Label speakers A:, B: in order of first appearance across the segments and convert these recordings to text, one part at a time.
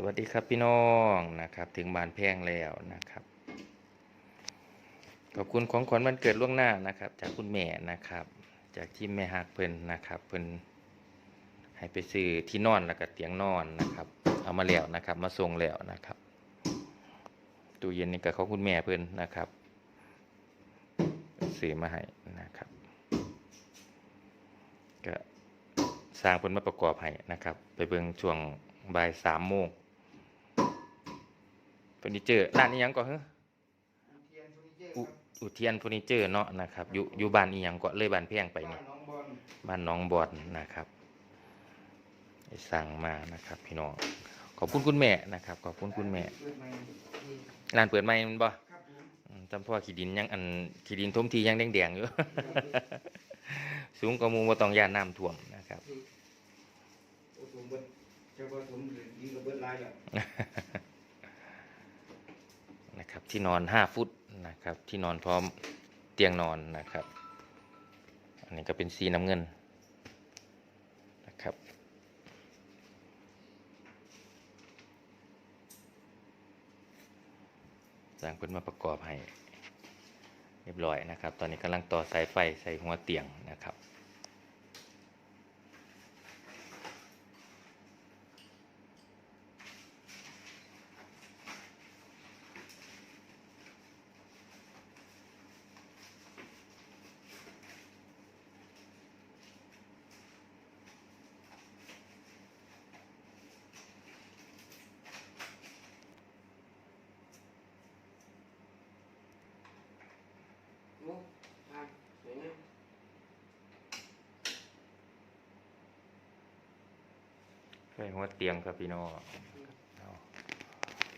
A: สวัสดีครับพี่น้องนะครับ ถึงบานแพงแล้วนะครับ ขอบคุณของขวัญวันเกิดล่วงหน้านะครับ จากคุณแม่นะครับ จากที่แม่ฮักเพิ่นนะครับเพิ่นให้ไปซื้อที่นอนแล้วก็เตียงนอนนะครับ เอามาแล้วนะครับ มาส่งแล้วนะครับตู้เย็นนี่ก็ของคุณแม่เพิ่นนะครับซื้อมาให้นะครับก็สร้างเพิ่นมาประกอบให้นะครับ ไปเบิ่งช่วงบ่ายสามโมง เฟอร์นิเจอร์ร้านนี้ยังก่อนเหรอ
B: เทียนเฟอร์นิเจอร์
A: อุ
B: ครับ
A: อุเทียนเฟอร์นิเจอร์เนาะนะครับอยู่อยู่บ้านอีหยังก็เลยบ้านแพงไป
B: บ้า
A: นี่
B: นน้องบอล
A: บ้านหน้องบอนนะครับได้สั่งมานะครับพี่น้องขอบคุณคุณแม่นะครับขอบคุณคุณแม่
B: เปิดใหม่นี่
A: ร้านเปิดใหม่แมันบ่
B: ครับผม
A: อืมจำพ่อขี้ดินยังอันขี้ดินทมทียังแดงๆอยู่สูงกว่าหมู่บ่ต้องย่านน้ำท่วมนะครับ นะครับที่นอนห้าฟุตนะครับที่นอนพร้อมเตียงนอนนะครับ อันนี้ก็เป็นสีน้ำเงินนะครับสร้างเพิ่นมาประกอบให้เรียบร้อยนะครับ ตอนนี้กำลังต่อสายไฟใส่หัวเตียงนะครับ
B: โอ้ทางสวยงาม
A: ไฟหัวเตียงครับพี่น้อง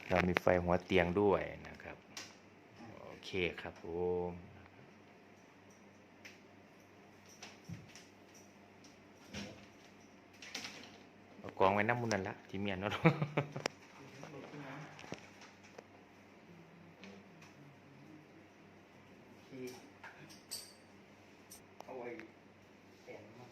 A: เรามีไฟหัวเตียงด้วยนะครับ โอเคครับผมเอากองไว้น้ำมุนนั่นละที่เมียนเนาะ
B: ที่เอาไว้แขนมา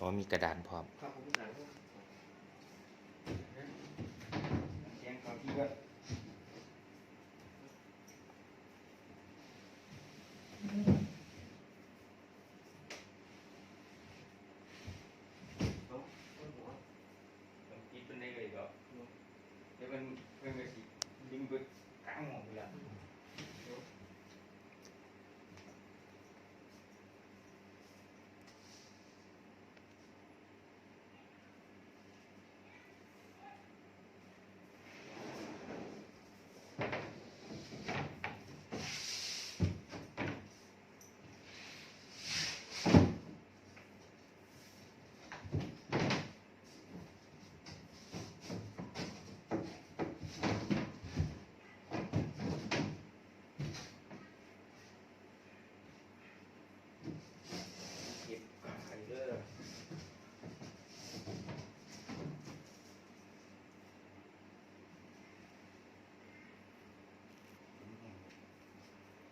A: อ๋อมีกระดานพร้อม
B: ครับผมหนังเสียงเขาที่ว่า เอาเอาหัว
A: มันคิดเป็นได้เลยก็
B: เดี๋ยวมันเพิ่งจะสิยิงเบิดกลางหัวเลย เก็บไข่เด้อ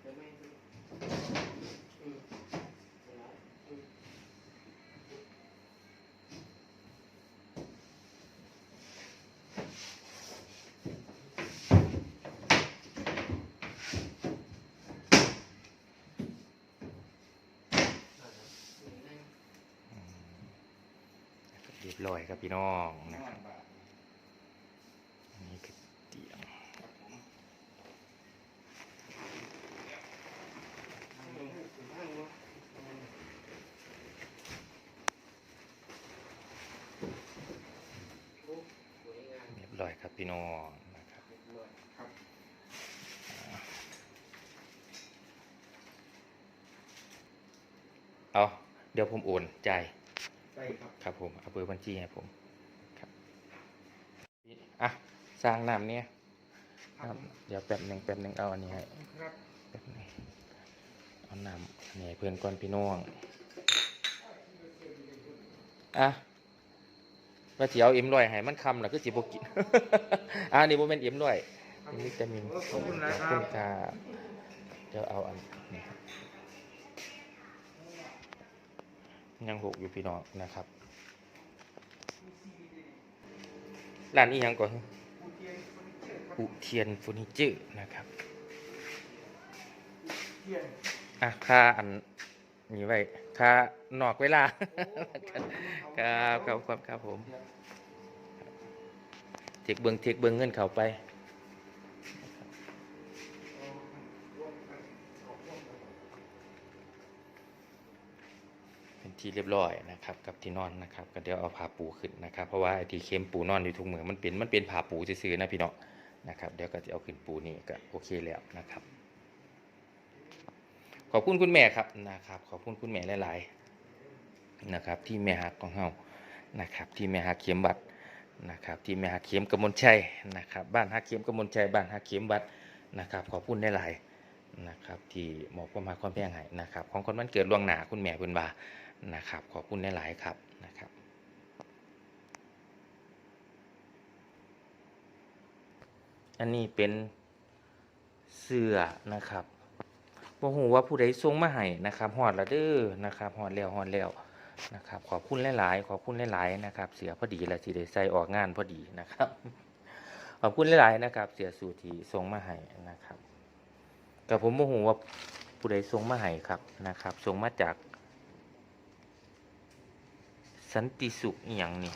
B: เดี๋ยวไม่ดูอืมเดี๋ยวนะอืม
A: เร้อยครับพี่น้องนะครับนนี้คือเตียงเรียบร้อยครับพี่น้องนะครับ
B: เอยครับ
A: เอาเดี๋ยวผมโอนจ่าย
B: ได้ครับ
A: ครับผมเอาเบอร์บัญชีให้ผมครับอะสร้างน้ำเนี่ย
B: ครับ
A: น้ำเดี๋ยวแป๊บหนึ่งแป๊บหนึ่งเอาอันนี้ให้
B: ครับ
A: แป๊บหนึงเอาน้ำอันนี้ให้เพื่อนก่อนพี่น้องอะว่าสิเอาเอ็มร้อยให้มันคำน่ะคือสิบกินอ่านี่โมเมนเอ็มร้อยนี่วิตามิน
B: ขอบคุณนะค
A: ขอบ
B: รั
A: คุ
B: บ
A: ณครับเดี๋ยวเอาอัน ยังหกอยู่พี่น้องนะครับร้านนี้ยังก่อนอุเทียนเฟอร์นิเจอร์นะครับอะค่าอันนี้ไว้ค่านอกเวลาครับครับครับครับผมเทคเบิงเทคเบิงเงินเขาไป เป็น ที่เรียบร้อยนะครับกับที่นอนนะครับก็เดี๋ยวเอาผ้าปูขึ้นนะครับเพราะว่าไอ้ที่เข็มปูนอนอยู่ทุกเมืองมันเป็นมันเป็นผ้าปูซื่อๆนะพี่น้องนะครับเดี๋ยวก็จะเอาขึ้นปูนี่ก็โอเคแล้วนะครับ ขอบคุณคุณแม่ครับนะครับ ขอบคุณคุณแม่หลายๆนะครับ ที่แม่ฮักของเฮานะครับ ที่แม่ฮักเข็มบัตรนะครับ ที่แม่ฮักเข็มกมลชัยนะครับ บ้านฮักเข็มกมลชัยบ้านฮักเข็มบัตรนะครับ ขอบคุณหลายๆนะครับที่หมอบความรักความแพงให้นะครับ ของคนวันเกิดล่วงหนาคุณแม่เพิ่นว่านะครับ ขอบคุณหลาย ๆ ครับนะครับอันนี้เป็นเสื้อนะครับบ่ฮู้ว่าผู้ใดส่งมาให้นะครับฮอดล้วเด้อนะครับฮอดแล้วฮอดแล้วนะครับ ขอบคุณหลาย ๆ ขอบคุณหลาย ๆ นะครับ เสียพอดีแล้วสิได้ใส่ออกงานพอดีนะครับ ขอบคุณหลาย ๆ นะครับ เสียสูทีส่งมาให้นะครับกับผมบ่ฮู้ว่าผู้ใดส่งมาให้ครับนะครับส่งมาจาก สันติสุขอหย่างนี่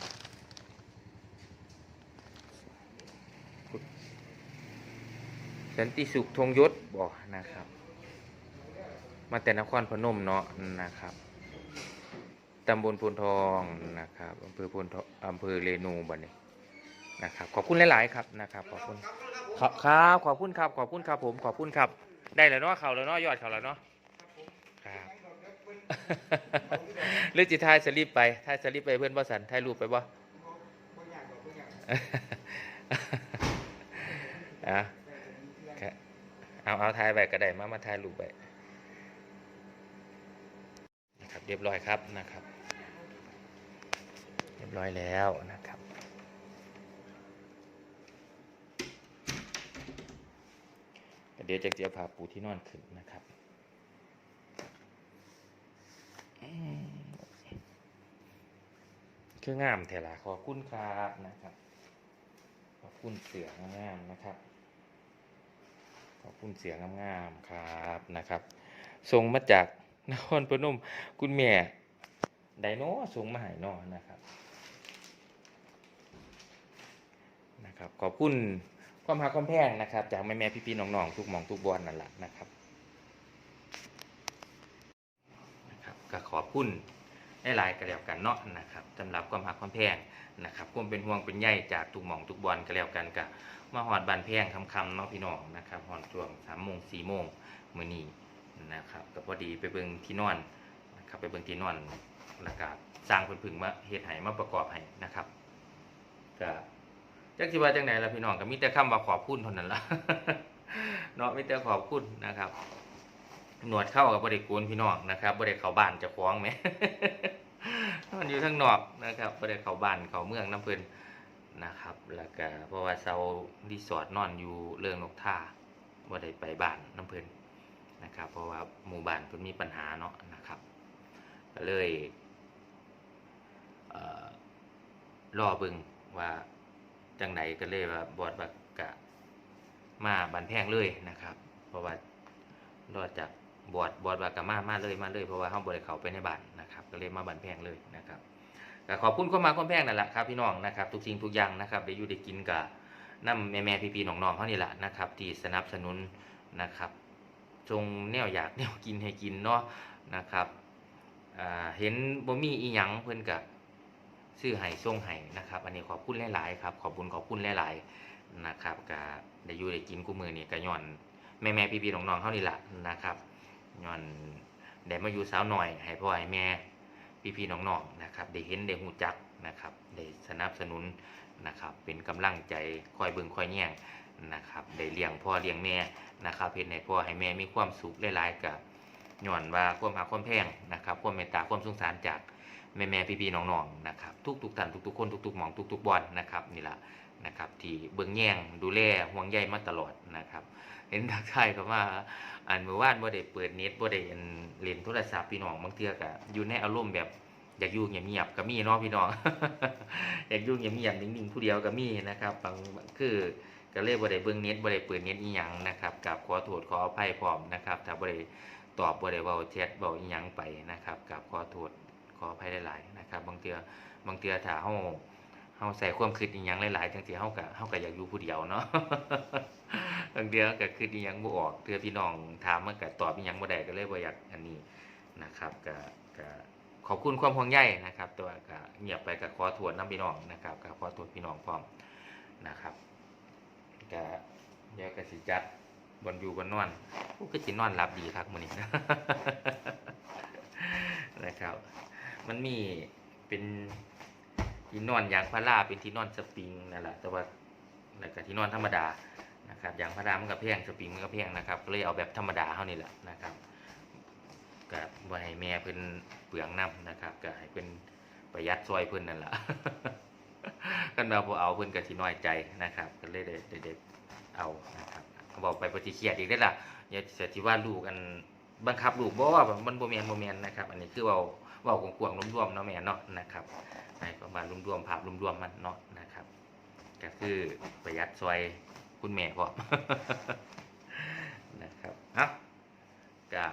A: สันติสุขธงยศบอกนะครับ มาแต่นครพนมเนาะนะครับตำบลพลทองนะครับอำเภอพลทองอำเภอเรนูบันนี้นะครับ ขอบคุณหลาย ๆ ครับนะครับ ขอบคุณครับขอบคุณครับ ขอบคุณครับผมขอบคุณครับ ได้แล้วเนาะเขาแล้วเนาะยอดเขาแล้วเนาะ หรือจิทายสลิปไปทายสลิปไปเพื่อนบ่สันทายรูปไปบ่
B: อากบอกบ่อยาก
A: อะเอาเอาทายไปก็ได้มามาทายรูปไปนะครับเรียบร้อยครับนะครับ เรียบร้อยแล้วนะครับเดี๋ยวจะเจียวผ้าปูที่นอนขึ้นนะครับอืม คืองามเถละขอบคุณครับนะครับ ขอบคุณเสียงงามนะครับ ขอบคุณเสียงงามๆครับนะครับส่งมาจากนครพนมคุณแม่ไดโนส่งมาห้เนอนะครับนะครับ ขอบคุณความหาความแพงนะครับ จากแม่แม่ๆพี่ๆน้องๆทุกมองทุกบอลนั่นแหละนะครับนะครับก็ขอบคุณ หลายๆก็แล้วกันเนาะนะครับสำหรับความหาความแพงนะครับความเป็นห่วงเป็นใยจากทุกหม่องทุกบอลก็แล้วกันกะมาหอดบานแพงคำคำเนาะพี่น้องนะครับหอดช่วงสามโมงสี่โมงมื้อนี้นะครับก็พอดีไปเบิ่งที่นอนนะครับไปเบิ่งที่นอนแล้วก็สร้างเพิ่นพึ่งมาเฮ็ดให้มาประกอบให้นะครับก็จักสิว่าจังไดล่ะพี่น้องก็มีแต่คำว่าขอบคุณเท่านั้นล่ะเนาะมีแต่ขอบคุณนะครับ หนวดเข้ากับบ่ได้โกนพี่น้องนะครับบ่ได้เขาบ้านจะคล้องแหมมันอยู่ข้างนอกนะครับบ่ได้เขาบ้านเขาเมืองน้ำเพิ่นนะครับ แล้วก็เพราะว่าเซารีสอร์ทนอนอยู่เรื่องนกท่าบ่ได้ไปบ้านน้ำเพิ่นนะครับ เพราะว่าหมู่บ้านเพิ่นมีปัญหาเนาะนะครับก็เลยเอ่อรอเบิ่งว่าจังไหนก็เลยว่าบอดว่ากะมาบันแพงเลยนะครับ เพราะว่ารอดจาก บอดบอดว่ากะมามาเลยมาเลยเพราะว่าเฮาบ่ได้เขาไปในบ้านนะครับ ก็เลยมาบันแพงเลยนะครับก็ขอบคุณความาความแพงนั่นแหละครับพี่น้องนะครับ ทุกสิ่งทุกอย่างนะครับได้อยู่ได้กินกับน้ำแม่แม่พี่พี่ๆน้องๆเขานี่แหละนะครับที่สนับสนุนนะครับจงแนวอยากแนวกินให้กินเนาะนะครับเห็นบ่มีอีหยังเพิ่อนกับซื้อให้ส่งให้นะครับ อันนี้ขอบคุณหลายๆครับขอบคุณขอบคุณหลายๆนะครับก็ได้อยู่ได้กินกู้มือนี่ก็ย้อนแม่แม่พี่พี่ๆน้องๆเขานี่แหละนะครับ ย้อนได้มาอยู่สาวหน่อย ให้พ่อให้แม่พี่พี่ๆน้องๆนะครับได้เห็นได้หูจักนะครับได้สนับสนุนนะครับเป็นกำลังใจคอยเบิ่งคอยแย่งนะครับได้เลี้ยงพ่อเลี้ยงแม่นะครับเฮ็ดให้พ่อให้แม่มีความสุขหลายๆกับย้อนว่าความหักความแพงนะครับความเมตตาความสงสารจากแม่แม่พี่พี่ๆน้องๆนะครับทุกๆท่านทุกๆคนทุกๆหมองทุกๆบอลนะครับนี่ล่ะ นะครับที่เบิ่งแย่งดูแลห่วงใยมาตลอดนะครับ เห็นทักทายเขาว่าอันเมื่อวานบ่ได้เปิดเน็ตบ่ได้เล่นโทรศัพท์พี่น้องบางเทื่อก็อยู่ในอารมณ์แบบอยากอยู่เงียบๆก็มีเนาะพี่น้องอยากอยู่เงียบๆนิ่งๆผู้เดียวก็มีนะครับบางคือก็เลยบ่ได้เบิ่งเน็ตบ่ได้เปิดเน็ตอีหยังนะครับกับขอโทษขออภัยพร้อมนะครับถ้าบ่ได้ตอบบ่ได้เว้าแชทเว้าอีหยังไปนะครับกับขอโทษขออภัยหลายๆนะครับ บางเทื่อบางเทื่อถ้าเฮา เฮาใส่ความคิดอีหยังหลายๆจังซี่เฮาก็เฮาก็อยากอยู่ผู้เดียวเนาะบางเทื่อก็คิดอีหยังบ่ออกเทื่อพี่น้องถามมันก็ตอบอีหยังบ่ได้ก็เลยบ่อยากอันนี้นะครับก็ก็ขอบคุณความห่วงใยนะครับ ตัวก็เงียบไปกับขอทษน้ำพี่น้องนะครับกับขอโทษพี่น้องพร้อมนะครับก็เดี๋ยวก็สิจัดบนอยู่บนนอนกูก็สินอนหลับดีครับมื้อนี้นะครับ มันมีเป็น ที่นอนยางพาราเป็นที่นอนสปริงนั่นแหละแต่ว่าแล้วก็ที่นอนธรรมดานะครับยางพารามันก็แพงสปริงมันก็แพงนะครับก็เลยเอาแบบธรรมดาเท่านี้แหละนะครับก็บ่ให้แม่เพิ่นเปลืองน้ำนะครับก็ให้เพิ่นประหยัดซอยเพิ่นนั่นแหละกันว่าบ่เอาเพิ่นก็สิน้อยใจนะครับ ก็เลยได้ได้ได้เอานะครับบอกไปปฏิเครียดอีกได้ล่ะอย่าจะสิว่าลูกอันบังคับลูกบ่ว่ามันบ่แม่นบ่แม่นนะครับ อันนี้คือเว้าเว้ากว้างๆรวมๆเนาะแม่เนาะนะครับ ให้ประมาณรวมๆภาพรวมๆมันเนาะนะครับ ก็คือประหยัดซอยคุณแม่พอนะครับเอ้าก็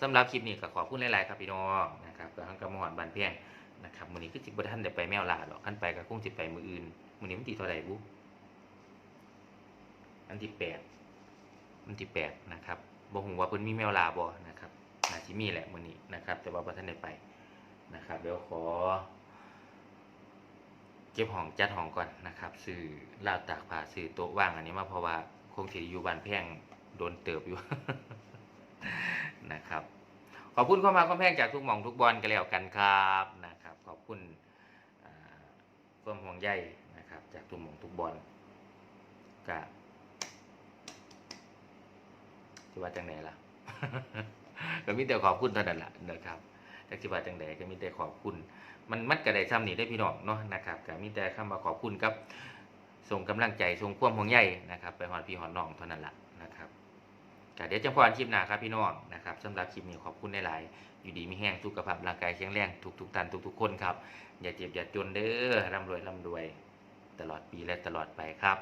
A: สำหรับคลิปนี้ก็ขอบคุณหลายๆครับพี่น้องนะครับก็ทั้งกระหมอนบานเพียงนะครับมื้อนี้คือสิบ่ทันได้ไปแมวลาหรอกคันไปก็คงสิไปมื้ออื่นมื้อนี้มันที่เท่าไหร่บุอันที่แปดอันที่แปดนะครับบ่ฮู้ว่าเพิ่นมีแมวลาบ่นะครับน่าสิมีแหละมื้อนี้นะครับ แต่ว่าบ่ทันได้ไปนะครับ เดี๋ยวขอ เก็บห้องจัดห้องก่อนนะครับซื้อลาวตากผ้าซื้อโต๊ะว่างอันนี้มาเพราะว่าคงสิอยู่บ้านแพงโดนเติบอยู่นะครับ ขอบคุณความาความแพงจากทุกหม่องทุกบอลกันแล้วกันครับนะครับ ขอบคุณความห่วงใยนะครับ จากทุกหม่องทุกบอลก็ที่ว่าจังไหนล่ะก็มีแต่ขอบคุณเท่านั้นแหละนะครับจากที่ว่าจังไหนก็มีแต่ขอบคุณ มันมันก็ไดซ้ำนี่ได้พี่น้องเนาะนะครับก็มีแต่คำว่าขอบคุณครับส่งกำลังใจส่งความห่วงใยนะครับ ไปหอนพี่หอนน้องเท่านั้นละนะครับก็เดี๋ยวจะพรคลิปหน้าครับพี่น้องนะครับสำหรับคลิปนี้ขอบคุณหลายๆอยู่ดีมีแห้งสุขภาพร่างกายแข็งแรงทุกทุกๆท่านทุกทุกคนครับ อย่าเจ็บอย่าจนเด้อร่ำรวยร่ำรวย ตลอดปีและตลอดไปครับ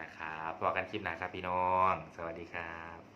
A: นะครับพอกันคลิปหน้าครับพี่น้อง สวัสดีครับ